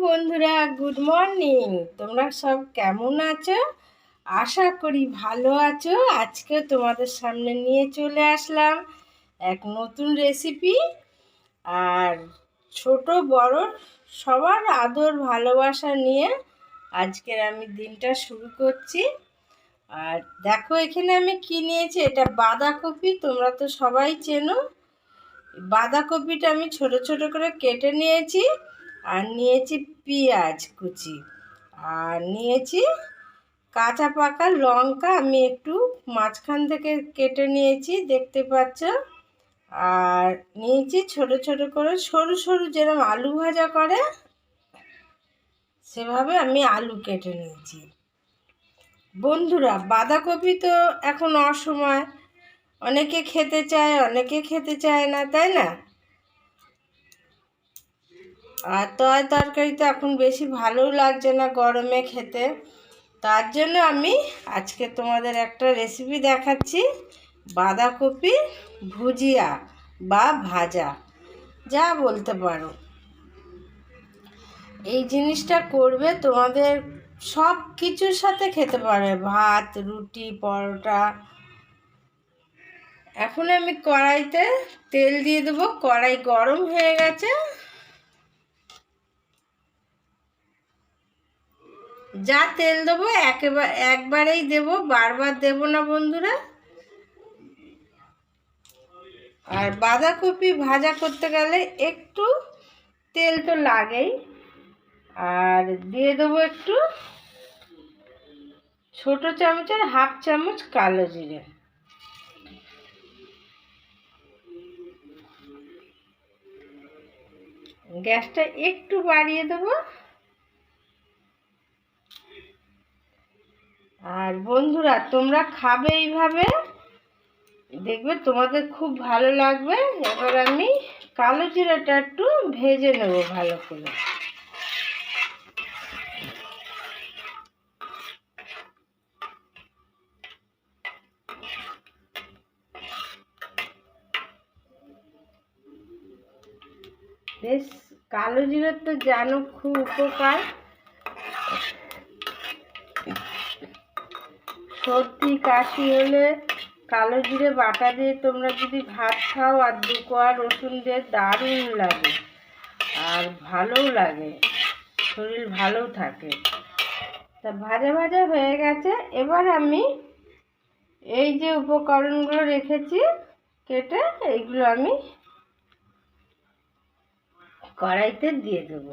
বন্ধুরা good morning তোমরা সব কেমন আছো? আশা করি ভালো আছো। আজকে তোমাদের সামনে নিয়ে চলে আসলাম এক নতুন রেসিপি আর ছোট, বড়, সবার আদর, ভালোবাসা নিয়ে আজকের আমি দিনটা শুরু করছি। আর দেখো, এখানে আমি কি নিয়েছি? এটা বাঁধাকপি, তোমরা তো সবাই চেনো। বাঁধাকপিটা আমি ছোট ছোট করে কেটে নিয়েছি। আর নিয়েছি পেঁয়াজ কুচি। আর নিয়েছি কাঁচা পাকা লঙ্কা। আমি একটু মাঝখান থেকে কেটে নিয়েছি, দেখতে পাচ্ছ। আর নিয়েছি ছোট ছোট করে সরু সরু যেরকম আলু ভাজা করে, সেভাবে আমি আলু কেটে নিয়েছি। বন্ধুরা, বাঁধাকপি তো এখন অসময়। অনেকে খেতে চায়, অনেকে খেতে চায় না, তাই না? আর তয় তরকারি তো এখন বেশি ভালোও লাগছে না গরমে খেতে। তার জন্য আমি আজকে তোমাদের একটা রেসিপি দেখাচ্ছি। বাঁধাকপি ভুজিয়া বা ভাজা, যা বলতে পারো। এই জিনিসটা করবে তোমাদের সব কিছুর সাথে খেতে পারবে, ভাত, রুটি, পরোটা। এখন আমি কড়াইতে তেল দিয়ে দেবো। কড়াই গরম হয়ে গেছে। যা তেল দেবো একেবারে একবারেই দেব, বারবার দেব না বন্ধুরা। আর বাঁধাকপি ভাজা করতে গেলে একটু তেল তো লাগেই। আর দিয়ে দেবো একটু ছোট চামচের হাফ চামচ কালো জিরে। গ্যাসটা একটু বাড়িয়ে দেবো। আর বন্ধুরা, তোমরা খাবে এইভাবে। দেখবে তোমাদের খুব ভালো লাগবে। এবার আমি কালো জিরাটা একটু ভেজে নেব ভালো করে। বেশ, কালো জিরার তো জানো খুব উপকার। সর্দি, কাশি হলে কালো জিরে বাটা দিয়ে তোমরা যদি ভাত খাও আর দু কোয়া রসুন দিয়ে দারুণ লাগে আর ভালোও লাগে। শরীর ভালোও থাকে। তা ভাজা ভাজা হয়ে গেছে। এবার আমি এই যে উপকরণগুলো রেখেছি, কেটে এইগুলো আমি কড়াইতে দিয়ে দেবো।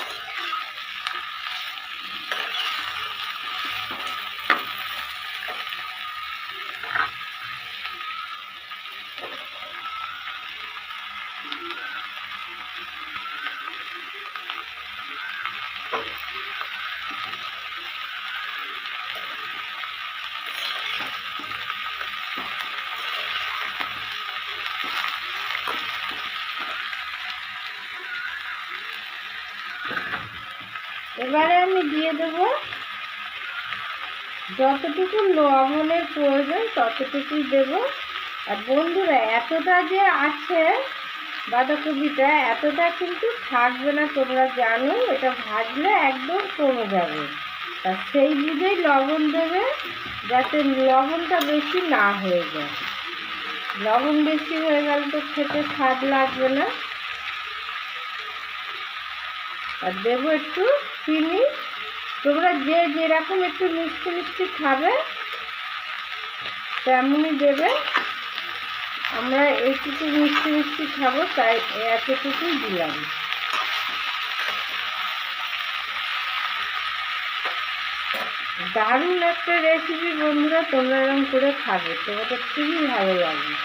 এবারে আমি দিয়ে দেব যতটুকু লবণের প্রয়োজন ততটুকুই দেব। আর বন্ধুরা, এতটা যে আছে বাঁধাকপিটা, এতটা কিন্তু থাকবে না, তোমরা জানো, এটা ভাজলে একদম কমে যাবে। তা সেই বুঝেই লবণ দেবে, যাতে লবণটা বেশি না হয়ে যায়। লবণ বেশি হয়ে গেলে তো খেতে স্বাদ লাগবে না। আর দেবো একটু চিনি। তোমরা যে যেরকম একটু মিষ্টি মিষ্টি খাবে, তেমনই দেবে। আমরা এইটুকু মিষ্টি মিষ্টি খাব, তাই এতটুকুই দিলাম। দারুণ একটা রেসিপি বন্ধুরা, তোমরা এরকম করে খাবে। তোমাদের খুবই ভালো লাগবে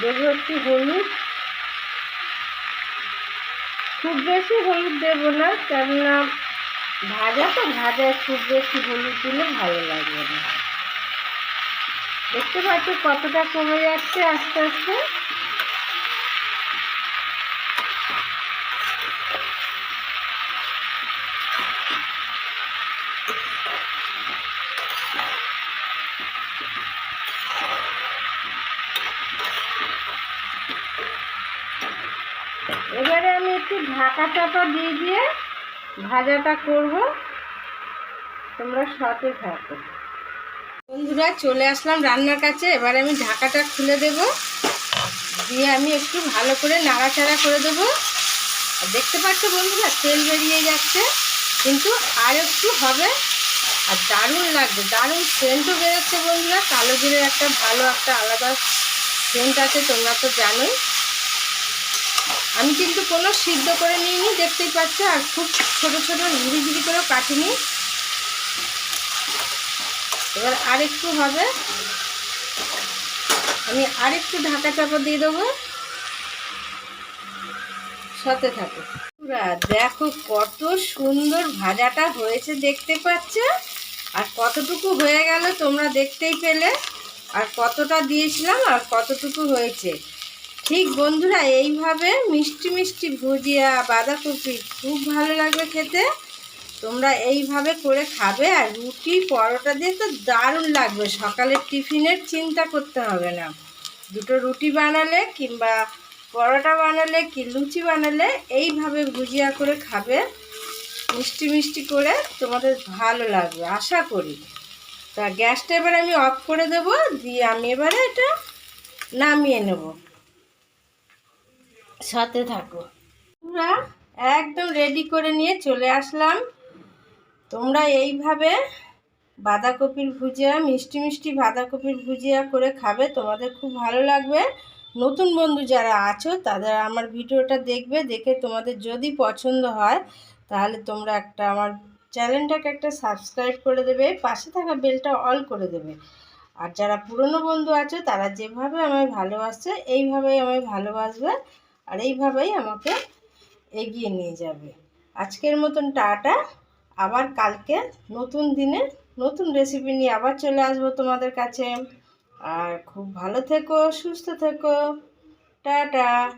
দেবো একটু হলুদ। খুব বেশি হলুদ দেবো না, কেননা ভাজা তো ভাজায় খুব বেশি হলুদ দিলে ভালো লাগবে না। দেখতে পাচ্ছি কতটা কমে যাচ্ছে আস্তে আস্তে? এবারে আমি একটু ঢাকা চাপা দিয়ে দিয়ে ভাজাটা করব। তোমরা সাথে থাকো। বন্ধুরা, চলে আসলাম রান্নার কাছে। এবারে আমি ঢাকাটা খুলে দেব। দিয়ে আমি একটু ভালো করে নাড়াচাড়া করে দেব। আর দেখতে পাচ্ছ বন্ধুরা, তেল বেরিয়ে যাচ্ছে। কিন্তু আর একটু হবে। আর দারুণ লাগবে, দারুণ সেন্টও বেরোচ্ছে বন্ধুরা। কালো জিরের একটা ভালো একটা আলাদা সেন্ট আছে, তোমরা তো জানোই। আমি কিন্তু কোনো সিদ্ধ করে নিইনি, দেখতেই পাচ্ছ, আর খুব ছোটো ছোটো ঝুড়ি ঝুড়ি করেও কাটিনি। এবার আরেকটু হবে। আমি আরেকটু ঢাকা চাপা দিয়ে দেবো। সাথে থাকো। দেখো কত সুন্দর ভাজাটা হয়েছে, দেখতে পাচ্ছ? আর কতটুকু হয়ে গেল তোমরা দেখতেই পেলে। আর কতটা দিয়েছিলাম আর কতটুকু হয়েছে। ঠিক বন্ধুরা, এইভাবে মিষ্টি মিষ্টি ভুজিয়া, বাঁধাকপি খুব ভালো লাগবে খেতে। তোমরা এইভাবে করে খাবে আর রুটি, পরোটা দিয়ে তো দারুণ লাগবে। সকালের টিফিনের চিন্তা করতে হবে না। দুটো রুটি বানালে কিংবা পরোটা বানালে কি লুচি বানালে এইভাবে ভুজিয়া করে খাবে। মিষ্টি মিষ্টি করে তোমাদের ভালো লাগবে, আশা করি। তা গ্যাসটা এবার আমি অফ করে দেবো, দিয়ে আমি এবারে এটা নামিয়ে নেব। সাথে থাকো। তোমরা একদম রেডি করে নিয়ে চলে আসলাম। তোমরা এইভাবে বাঁধাকপির ভুজিয়া, মিষ্টি মিষ্টি বাঁধাকপির ভুজিয়া করে খাবে। তোমাদের খুব ভালো লাগবে। নতুন বন্ধু যারা আছো, তাদের আমার ভিডিওটা দেখবে, দেখে তোমাদের যদি পছন্দ হয়, তাহলে তোমরা একটা আমার চ্যানেলটাকে একটা সাবস্ক্রাইব করে দেবে, পাশে থাকা বেলটা অল করে দেবে। আর যারা পুরনো বন্ধু আছো, তারা যেভাবে আমায় ভালোবাসছে, এইভাবেই আমায় ভালোবাসবে। আর এইভাবেই আমাকে এগিয়ে নিয়ে যাবে। আজকের মতন টাটা। আবার কালকে নতুন দিনে নতুন রেসিপি নিয়ে আবার চলে আসব তোমাদের কাছে। আর খুব ভালো থেকো, সুস্থ থেকো। টাটা।